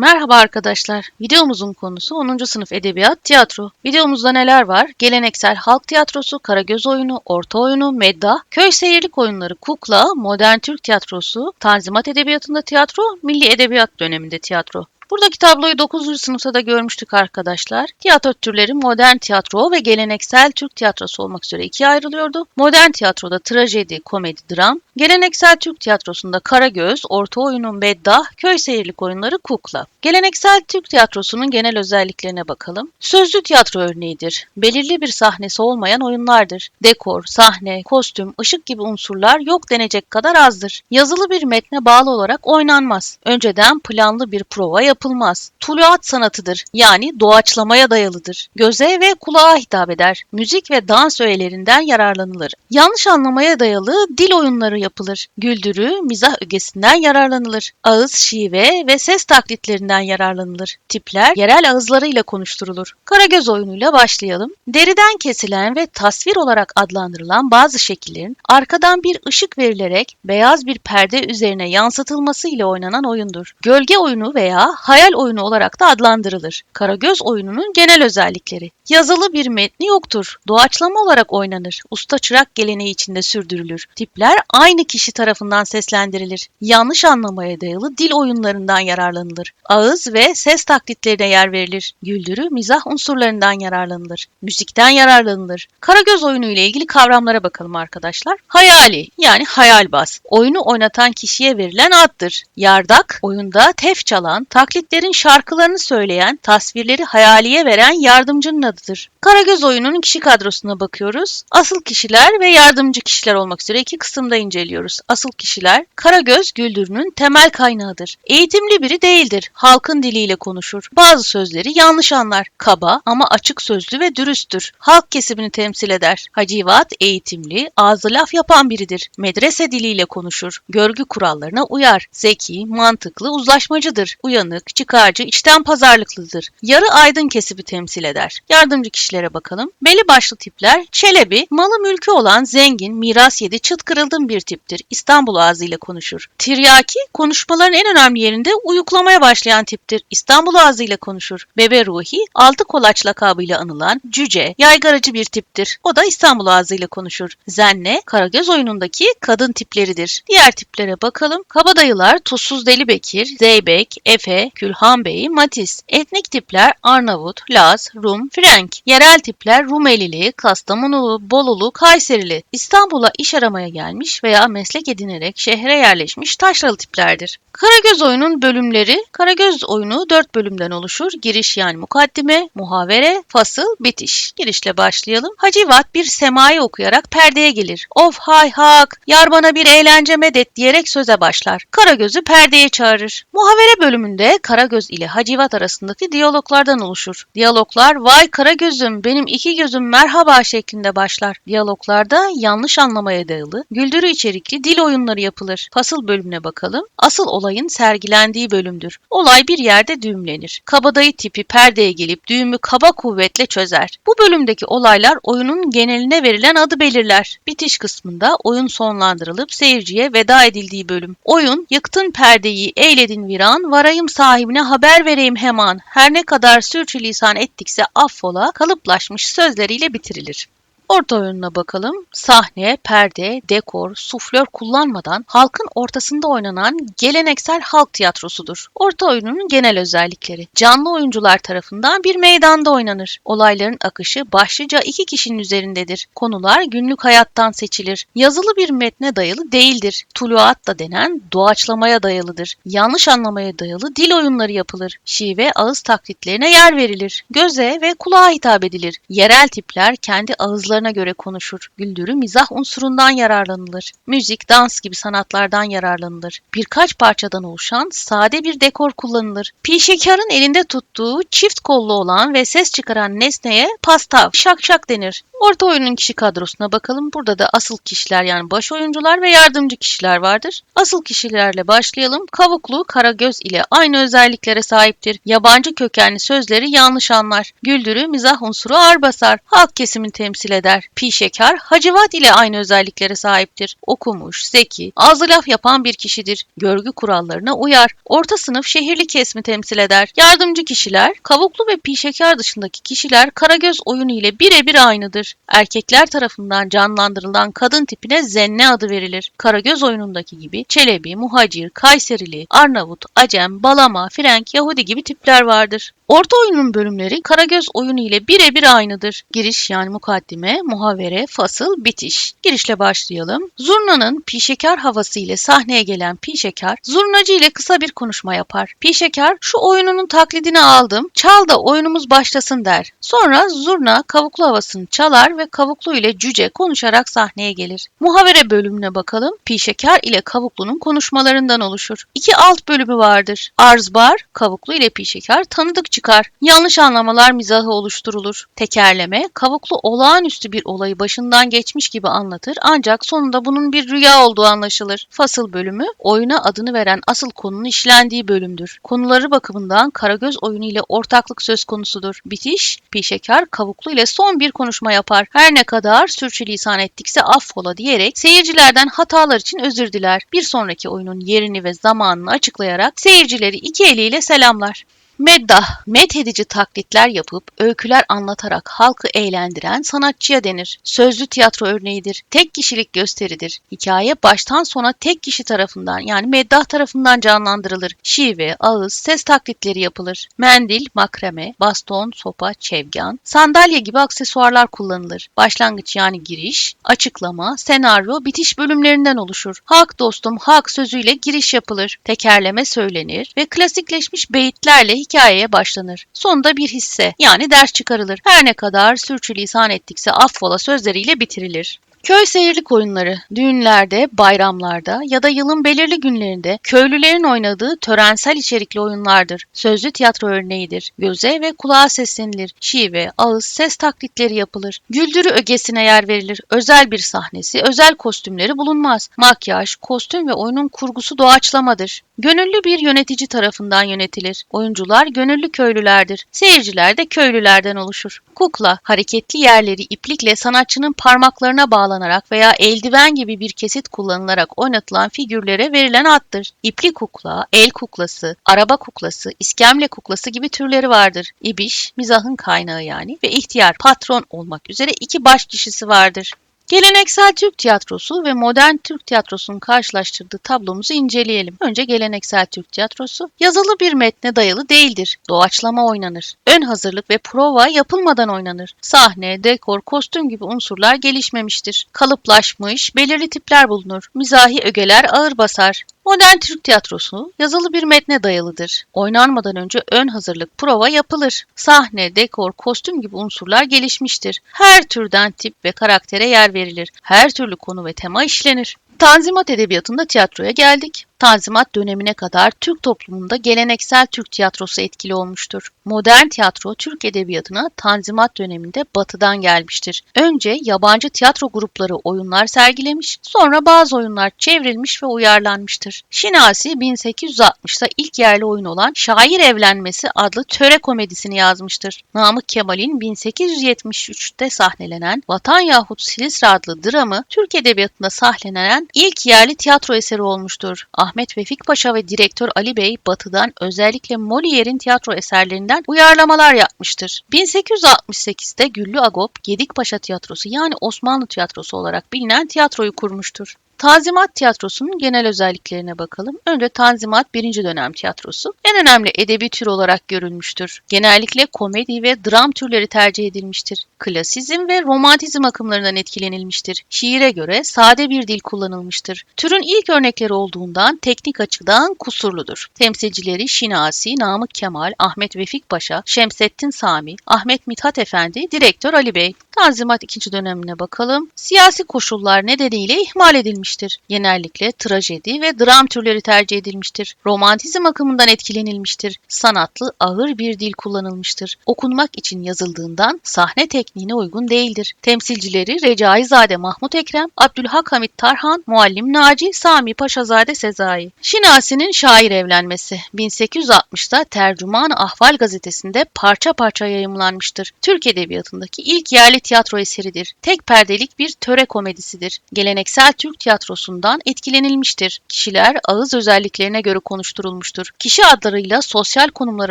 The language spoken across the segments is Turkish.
Merhaba arkadaşlar. Videomuzun konusu 10. sınıf edebiyat tiyatro. Videomuzda neler var? Geleneksel halk tiyatrosu, karagöz oyunu, orta oyunu, medda, köy seyirlik oyunları, kukla, modern Türk tiyatrosu, tanzimat edebiyatında tiyatro, milli edebiyat döneminde tiyatro. Buradaki tabloyu 9. sınıfta da görmüştük arkadaşlar. Tiyatro türleri modern tiyatro ve geleneksel Türk tiyatrosu olmak üzere ikiye ayrılıyordu. Modern tiyatroda trajedi, komedi, dram, geleneksel Türk tiyatrosunda karagöz, orta oyunu, meddah, köy seyirlik oyunları, kukla. Geleneksel Türk tiyatrosunun genel özelliklerine bakalım. Sözlü tiyatro örneğidir. Belirli bir sahnesi olmayan oyunlardır. Dekor, sahne, kostüm, ışık gibi unsurlar yok denecek kadar azdır. Yazılı bir metne bağlı olarak oynanmaz. Önceden planlı bir prova yapılmaz. Tuluat sanatıdır. Yani doğaçlamaya dayalıdır. Göze ve kulağa hitap eder. Müzik ve dans öğelerinden yararlanılır. Yanlış anlamaya dayalı dil oyunları yapılır. Güldürü, mizah ögesinden yararlanılır. Ağız, şive ve ses taklitlerinden yararlanılır. Tipler yerel ağızlarıyla konuşturulur. Karagöz oyunuyla başlayalım. Deriden kesilen ve tasvir olarak adlandırılan bazı şekillerin arkadan bir ışık verilerek beyaz bir perde üzerine yansıtılması ile oynanan oyundur. Gölge oyunu veya hayal oyunu olarak da adlandırılır. Karagöz oyununun genel özellikleri. Yazılı bir metni yoktur. Doğaçlama olarak oynanır. Usta çırak geleneği içinde sürdürülür. Tipler aynı kişi tarafından seslendirilir. Yanlış anlamaya dayalı dil oyunlarından yararlanılır. Ağız ve ses taklitlerine yer verilir. Güldürü, mizah unsurlarından yararlanılır. Müzikten yararlanılır. Karagöz oyunu ile ilgili kavramlara bakalım arkadaşlar. Hayali yani hayalbaz. Oyunu oynatan kişiye verilen addır. Yardak, oyunda tef çalan, taklitlerin şarkılarını söyleyen, tasvirleri hayaliye veren yardımcının adıdır. Karagöz oyununun kişi kadrosuna bakıyoruz. Asıl kişiler ve yardımcı kişiler olmak üzere iki kısımda inceliyoruz. Asıl kişiler, Karagöz Güldür'ünün temel kaynağıdır. Eğitimli biri değildir. Halkın diliyle konuşur. Bazı sözleri yanlış anlar. Kaba ama açık sözlü ve dürüsttür. Halk kesimini temsil eder. Hacivat eğitimli, ağzı laf yapan biridir. Medrese diliyle konuşur. Görgü kurallarına uyar. Zeki, mantıklı, uzlaşmacıdır. Uyanık, çıkarcı, içten pazarlıklıdır. Yarı aydın kesimi temsil eder. Yardımcı kişilere bakalım. Belli başlı tipler Çelebi, malı mülkü olan zengin, miras yedi, çıt kırıldın bir tiptir. İstanbul ağzıyla konuşur. Tiryaki, konuşmaların en önemli yerinde uyuklamaya başlayan tiptir. İstanbul ağzıyla konuşur. Bebe Ruhi, altı kolaç lakabıyla anılan cüce, yaygaracı bir tiptir. O da İstanbul ağzıyla konuşur. Zenne, Karagöz oyunundaki kadın tipleridir. Diğer tiplere bakalım. Kabadayılar Tuzsuz Deli Bekir, Zeybek, Efe, Külhan Bey, Matiz. Etnik tipler Arnavut, Laz, Rum, Frank. Yerel tipler Rumelili, Kastamonulu, Bolulu, Kayserili. İstanbul'a iş aramaya gelmiş veya meslek edinerek şehre yerleşmiş taşralı tiplerdir. Karagöz oyunun bölümleri, Karagöz oyunu 4 bölümden oluşur. Giriş yani mukaddime, muhavere, fasıl, bitiş. Girişle başlayalım. Hacivat bir semayı okuyarak perdeye gelir. Of hay hak, yar bana bir eğlence medet diyerek söze başlar. Karagöz'ü perdeye çağırır. Muhavere bölümünde Karagöz ile Hacivat arasındaki diyaloglardan oluşur. Diyaloglar vay Karagöz'üm benim iki gözüm merhaba şeklinde başlar. Diyaloglarda yanlış anlamaya dayalı, güldürü içerikli dil oyunları yapılır. Fasıl bölümüne bakalım. Asıl olayın sergilendiği bölümdür. Olay bir yerde düğümlenir. Kabadayı tipi perdeye gelip düğümü kaba kuvvetle çözer. Bu bölümdeki olaylar oyunun geneline verilen adı belirler. Bitiş kısmında oyun sonlandırılıp seyirciye veda edildiği bölüm. Oyun yıktın perdeyi eyledin viran varayım sahibine haber vereyim hemen her ne kadar sürçülisan ettikse affola kalıplaşmış sözleriyle bitirilir. Orta oyununa bakalım. Sahne, perde, dekor, suflör kullanmadan halkın ortasında oynanan geleneksel halk tiyatrosudur. Orta oyununun genel özellikleri. Canlı oyuncular tarafından bir meydanda oynanır. Olayların akışı başlıca iki kişinin üzerindedir. Konular günlük hayattan seçilir. Yazılı bir metne dayalı değildir. Tuluat da denen doğaçlamaya dayalıdır. Yanlış anlamaya dayalı dil oyunları yapılır. Şive ağız taklitlerine yer verilir. Göze ve kulağa hitap edilir. Yerel tipler kendi ağızlarına göre konuşur. Güldürü mizah unsurundan yararlanılır. Müzik, dans gibi sanatlardan yararlanılır. Birkaç parçadan oluşan sade bir dekor kullanılır. Pişekarın elinde tuttuğu çift kollu olan ve ses çıkaran nesneye pastav, şak şak denir. Orta oyunun kişi kadrosuna bakalım. Burada da asıl kişiler yani baş oyuncular ve yardımcı kişiler vardır. Asıl kişilerle başlayalım. Kavuklu Karagöz ile aynı özelliklere sahiptir. Yabancı kökenli sözleri yanlış anlar. Güldürü mizah unsuru ağır basar. Halk kesimini temsil eder eder. Pi şeker, Hacivat ile aynı özelliklere sahiptir. Okumuş, zeki, ağzı laf yapan bir kişidir. Görgü kurallarına uyar. Orta sınıf şehirli kesmi temsil eder. Yardımcı kişiler, kavuklu ve pi şeker dışındaki kişiler karagöz oyunu ile birebir aynıdır. Erkekler tarafından canlandırılan kadın tipine zenne adı verilir. Karagöz oyunundaki gibi Çelebi, Muhacir, Kayserili, Arnavut, Acem, Balama, Frenk, Yahudi gibi tipler vardır. Orta oyunun bölümleri Karagöz oyunu ile birebir aynıdır. Giriş yani mukaddime, muhavere, fasıl, bitiş. Girişle başlayalım. Zurna'nın pişekar havası ile sahneye gelen pişekar, zurnacı ile kısa bir konuşma yapar. Pişekar, şu oyununun taklidini aldım, çal da oyunumuz başlasın der. Sonra zurna kavuklu havasını çalar ve kavuklu ile cüce konuşarak sahneye gelir. Muhavere bölümüne bakalım. Pişekar ile kavuklunun konuşmalarından oluşur. İki alt bölümü vardır. Arzbar, kavuklu ile pişekar tanıdık çıkar. Yanlış anlamalar mizahı oluşturulur. Tekerleme, kavuklu olağanüstü bir olayı başından geçmiş gibi anlatır ancak sonunda bunun bir rüya olduğu anlaşılır. Fasıl bölümü, oyuna adını veren asıl konunun işlendiği bölümdür. Konuları bakımından Karagöz oyunu ile ortaklık söz konusudur. Bitiş, pişekar kavuklu ile son bir konuşma yapar. Her ne kadar sürçülisan ettikse affola diyerek seyircilerden hatalar için özür diler. Bir sonraki oyunun yerini ve zamanını açıklayarak seyircileri iki eliyle selamlar. Meddah, methedici taklitler yapıp öyküler anlatarak halkı eğlendiren sanatçıya denir. Sözlü tiyatro örneğidir. Tek kişilik gösteridir. Hikaye baştan sona tek kişi tarafından yani meddah tarafından canlandırılır. Şive, ağız, ses taklitleri yapılır. Mendil, makrame, baston, sopa, çevgan, sandalye gibi aksesuarlar kullanılır. Başlangıç yani giriş, açıklama, senaryo, bitiş bölümlerinden oluşur. Hak dostum, hak sözüyle giriş yapılır. Tekerleme söylenir ve klasikleşmiş beyitlerle hikayeye başlanır. Sonunda bir hisse yani ders çıkarılır. Her ne kadar sürçülisan ettikse affola sözleriyle bitirilir. Köy seyirlik oyunları düğünlerde, bayramlarda ya da yılın belirli günlerinde köylülerin oynadığı törensel içerikli oyunlardır. Sözlü tiyatro örneğidir. Göze ve kulağa seslenilir. Şive, ağız, ses taklitleri yapılır. Güldürü ögesine yer verilir. Özel bir sahnesi, özel kostümleri bulunmaz. Makyaj, kostüm ve oyunun kurgusu doğaçlamadır. Gönüllü bir yönetici tarafından yönetilir. Oyuncular gönüllü köylülerdir. Seyirciler de köylülerden oluşur. Kukla, hareketli yerleri iplikle sanatçının parmaklarına bağlanarak veya eldiven gibi bir kesit kullanılarak oynatılan figürlere verilen addır. İpli kukla, el kuklası, araba kuklası, iskemle kuklası gibi türleri vardır. İbiş, mizahın kaynağı yani ve ihtiyar, patron olmak üzere iki baş kişisi vardır. Geleneksel Türk tiyatrosu ve modern Türk tiyatrosunun karşılaştırdığı tablomuzu inceleyelim. Önce geleneksel Türk tiyatrosu yazılı bir metne dayalı değildir. Doğaçlama oynanır. Ön hazırlık ve prova yapılmadan oynanır. Sahne, dekor, kostüm gibi unsurlar gelişmemiştir. Kalıplaşmış, belirli tipler bulunur. Mizahi ögeler ağır basar. Modern Türk tiyatrosu yazılı bir metne dayalıdır. Oynanmadan önce ön hazırlık prova yapılır. Sahne, dekor, kostüm gibi unsurlar gelişmiştir. Her türden tip ve karaktere yer verilir. Her türlü konu ve tema işlenir. Tanzimat edebiyatında tiyatroya geldik. Tanzimat dönemine kadar Türk toplumunda geleneksel Türk tiyatrosu etkili olmuştur. Modern tiyatro Türk edebiyatına Tanzimat döneminde batıdan gelmiştir. Önce yabancı tiyatro grupları oyunlar sergilemiş, sonra bazı oyunlar çevrilmiş ve uyarlanmıştır. Şinasi 1860'da ilk yerli oyun olan Şair Evlenmesi adlı töre komedisini yazmıştır. Namık Kemal'in 1873'te sahnelenen Vatan yahut Silistre adlı dramı Türk edebiyatında sahnelenen ilk yerli tiyatro eseri olmuştur. Ahmet Vefik Paşa ve direktör Ali Bey Batı'dan özellikle Molière'in tiyatro eserlerinden uyarlamalar yapmıştır. 1868'de Güllü Agop Gedikpaşa Tiyatrosu yani Osmanlı Tiyatrosu olarak bilinen tiyatroyu kurmuştur. Tanzimat tiyatrosunun genel özelliklerine bakalım. Önce Tanzimat birinci dönem tiyatrosu en önemli edebi tür olarak görülmüştür. Genellikle komedi ve dram türleri tercih edilmiştir. Klasizm ve romantizm akımlarından etkilenilmiştir. Şiire göre sade bir dil kullanılmıştır. Türün ilk örnekleri olduğundan teknik açıdan kusurludur. Temsilcileri Şinasi, Namık Kemal, Ahmet Vefik Paşa, Şemsettin Sami, Ahmet Mithat Efendi, direktör Ali Bey. Tanzimat ikinci dönemine bakalım. Siyasi koşullar nedeniyle ihmal edilmiştir. Genellikle trajedi ve dram türleri tercih edilmiştir. Romantizm akımından etkilenilmiştir. Sanatlı, ağır bir dil kullanılmıştır. Okunmak için yazıldığından sahne tekniğine uygun değildir. Temsilcileri Recaizade Mahmut Ekrem, Abdülhak Hamit Tarhan, Muallim Naci, Sami Paşazade Sezai. Şinasi'nin şair evlenmesi 1860'da Tercüman Ahval gazetesinde parça parça yayımlanmıştır. Türk Edebiyatı'ndaki ilk yerli tiyatro eseridir. Tek perdelik bir töre komedisidir. Geleneksel Türk tiyatrosundan etkilenilmiştir. Kişiler ağız özelliklerine göre konuşturulmuştur. Kişi adlarıyla sosyal konumlar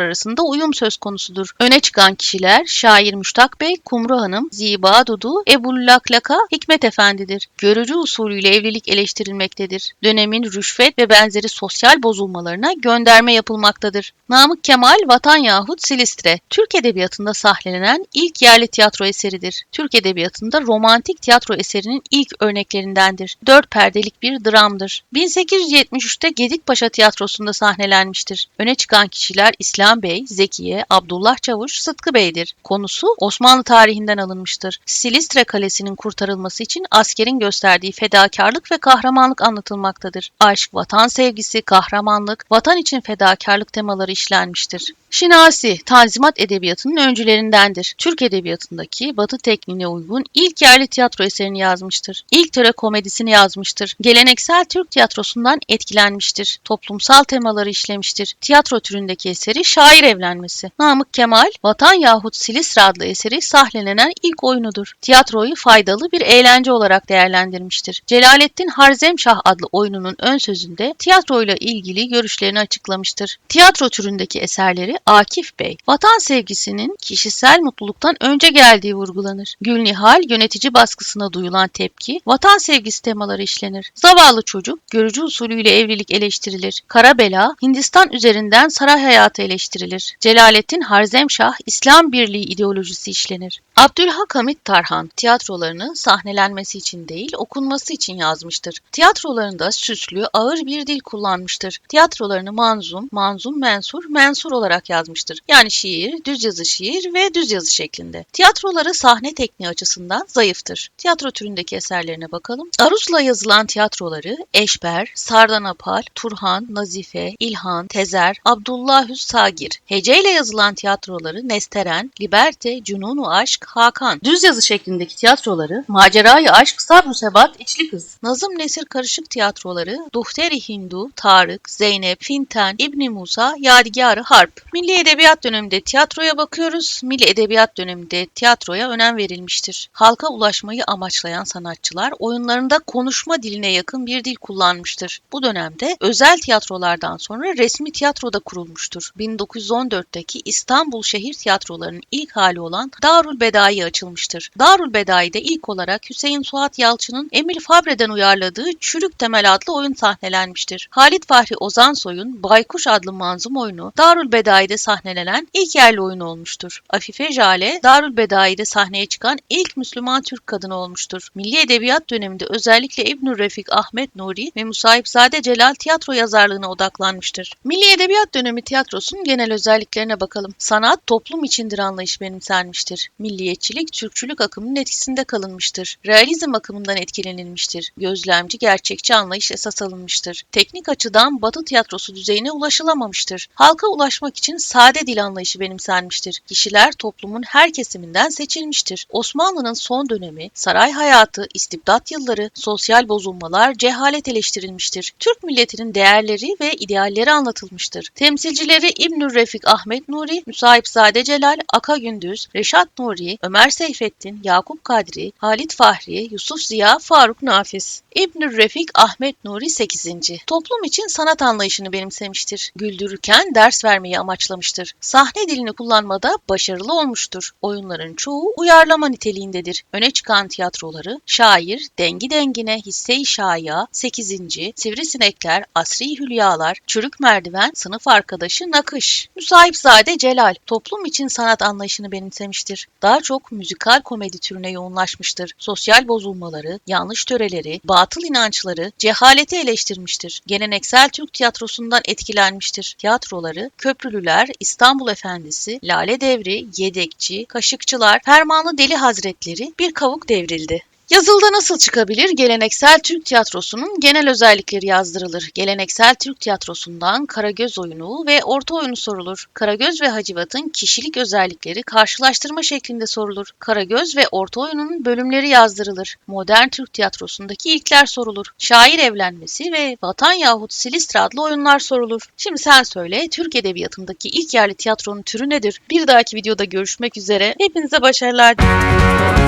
arasında uyum söz konusudur. Öne çıkan kişiler şair Müştak Bey, Kumru Hanım, Ziba Dudu, Ebu Laklaka, Hikmet Efendidir. Görücü usulüyle evlilik eleştirilmektedir. Dönemin rüşvet ve benzeri sosyal bozulmalarına gönderme yapılmaktadır. Namık Kemal Vatan yahut Silistre, Türk Edebiyatı'nda sahnelenen ilk yerli tiyatro eseridir. Türk Edebiyatı'nda romantik tiyatro eserinin ilk örneklerindendir. Dört perdelik bir dramdır. 1873'te Gedikpaşa Tiyatrosu'nda sahnelenmiştir. Öne çıkan kişiler İslam Bey, Zekiye, Abdullah Çavuş, Sıtkı Bey'dir. Konusu Osmanlı tarihinden alınmıştır. Silistre Kalesi'nin kurtarılması için askerin gösterdiği fedakarlık ve kahramanlık anlatılmaktadır. Aşk, vatan sevgisi, kahramanlık, vatan için fedakarlık temaları işlenmiştir. Şinasi, Tanzimat Edebiyatı'nın öncülerindendir. Türk Edebiyatı'ndaki Batı tekniğine uygun ilk yerli tiyatro eserini yazmıştır. İlk töre komedisini yazmıştır. Geleneksel Türk tiyatrosundan etkilenmiştir. Toplumsal temaları işlemiştir. Tiyatro türündeki eseri Şair Evlenmesi. Namık Kemal, Vatan yahut Silistre adlı eseri sahnelenen ilk oyunudur. Tiyatroyu faydalı bir eğlence olarak değerlendirmiştir. Celalettin Harzemşah adlı oyununun ön sözünde tiyatroyla ilgili görüşlerini açıklamıştır. Tiyatro türündeki eserleri Akif Bey, vatan sevgisinin kişisel mutluluktan önce geldiği vurgulanır. Gülnihal yönetici baskısına duyulan tepki, vatan sevgisi temaları işlenir. Zavallı çocuk, görücü usulüyle evlilik eleştirilir. Karabela, Hindistan üzerinden saray hayatı eleştirilir. Celalettin Harzemşah, İslam Birliği ideolojisi işlenir. Abdülhak Hamit Tarhan tiyatrolarını sahnelenmesi için değil okunması için yazmıştır. Tiyatrolarında süslü, ağır bir dil kullanmıştır. Tiyatrolarını manzum, manzum mensur, mensur olarak yazmıştır. Yani şiir, düz yazı şiir ve düz yazı şeklinde. Tiyatroları sahne tekniği açısından zayıftır. Tiyatro türündeki eserlerine bakalım. Aruz'la yazılan tiyatroları Eşber, Sardanapal, Turhan, Nazife, İlhan, Tezer, Abdullahüs Sagir. Heceyle yazılan tiyatroları Nesteren, Liberte, Cununu Aşk, Hakan. Düz yazı şeklindeki tiyatroları Macerayı Aşk, Sabru Sebat, İçli Kız. Nazım Nesir karışık tiyatroları Duhteri Hindu, Tarık, Zeynep, Finten, İbni Musa, Yadigarı Harp. Milli Edebiyat döneminde tiyatroya bakıyoruz. Milli Edebiyat döneminde tiyatroya önem verilmiştir. Halka ulaşmayı amaçlayan sanatçılar oyunlarında konuşma diline yakın bir dil kullanmıştır. Bu dönemde özel tiyatrolardan sonra resmi tiyatroda kurulmuştur. 1914'teki İstanbul şehir tiyatrolarının ilk hali olan Darül Bedai açılmıştır. Darül Bedai'de ilk olarak Hüseyin Suat Yalçın'ın Emil Fabre'den uyarladığı Çürük Temel adlı oyun sahnelenmiştir. Halit Fahri Ozansoy'un Baykuş adlı manzum oyunu Darül Bedai'de sahnelenen ilk yerli oyun olmuştur. Afife Jale, Darül Bedai'de sahneye çıkan ilk Müslüman Türk kadını olmuştur. Milli Edebiyat döneminde özellikle İbnül Refik Ahmet Nuri ve Musahipzade Celal tiyatro yazarlığına odaklanmıştır. Milli Edebiyat dönemi tiyatrosunun genel özelliklerine bakalım. Sanat, toplum içindir anlayış benimsenmiştir. Milliyetçilik, Türkçülük akımının etkisinde kalınmıştır. Realizm akımından etkilenilmiştir. Gözlemci, gerçekçi anlayış esas alınmıştır. Teknik açıdan Batı tiyatrosu düzeyine ulaşılamamıştır. Halka ulaşmak için sade dil anlayışı benimsenmiştir. Kişiler toplumun her kesiminden seçilmiştir. Osmanlı'nın son dönemi, saray hayatı, istibdat yılları, sosyal bozulmalar, cehalet eleştirilmiştir. Türk milletinin değerleri ve idealleri anlatılmıştır. Temsilcileri İbnül Refik Ahmet Nuri, Müsahipzade Celal, Aka Gündüz, Reşat Nuri, Ömer Seyfettin, Yakup Kadri, Halit Fahri, Yusuf Ziya, Faruk Nafiz. İbnül Refik Ahmet Nuri 8. Toplum için sanat anlayışını benimsemiştir. Güldürürken ders vermeyi amaçlamıştır. Sahne dilini kullanmada başarılı olmuştur. Oyunların çoğu uyarlama niteliğindedir. Öne çıkan tiyatroları Şair, Dengi Dengine, Hisse-i Şaya, 8. Sivrisinekler, Asri Hülyalar, Çürük Merdiven, Sınıf Arkadaşı Nakış. Müsahipzade Celal, toplum için sanat anlayışını benimsemiştir. Daha çok müzikal komedi türüne yoğunlaşmıştır. Sosyal bozulmaları, yanlış töreleri, batıl inançları, cehaleti eleştirmiştir. Geleneksel Türk tiyatrosundan etkilenmiştir. Tiyatroları Köprülüler, İstanbul Efendisi, Lale Devri, Yedekçi, Kaşıkçılar, Fermanlı Deli Hazretleri, Bir Kavuk Devrildi. Yazılıda nasıl çıkabilir? Geleneksel Türk tiyatrosunun genel özellikleri yazdırılır. Geleneksel Türk tiyatrosundan Karagöz oyunu ve orta oyunu sorulur. Karagöz ve Hacivat'ın kişilik özellikleri karşılaştırma şeklinde sorulur. Karagöz ve orta oyunun bölümleri yazdırılır. Modern Türk tiyatrosundaki ilkler sorulur. Şair evlenmesi ve Vatan yahut Silistra adlı oyunlar sorulur. Şimdi sen söyle, Türk edebiyatındaki ilk yerli tiyatronun türü nedir? Bir dahaki videoda görüşmek üzere. Hepinize başarılar diliyorum.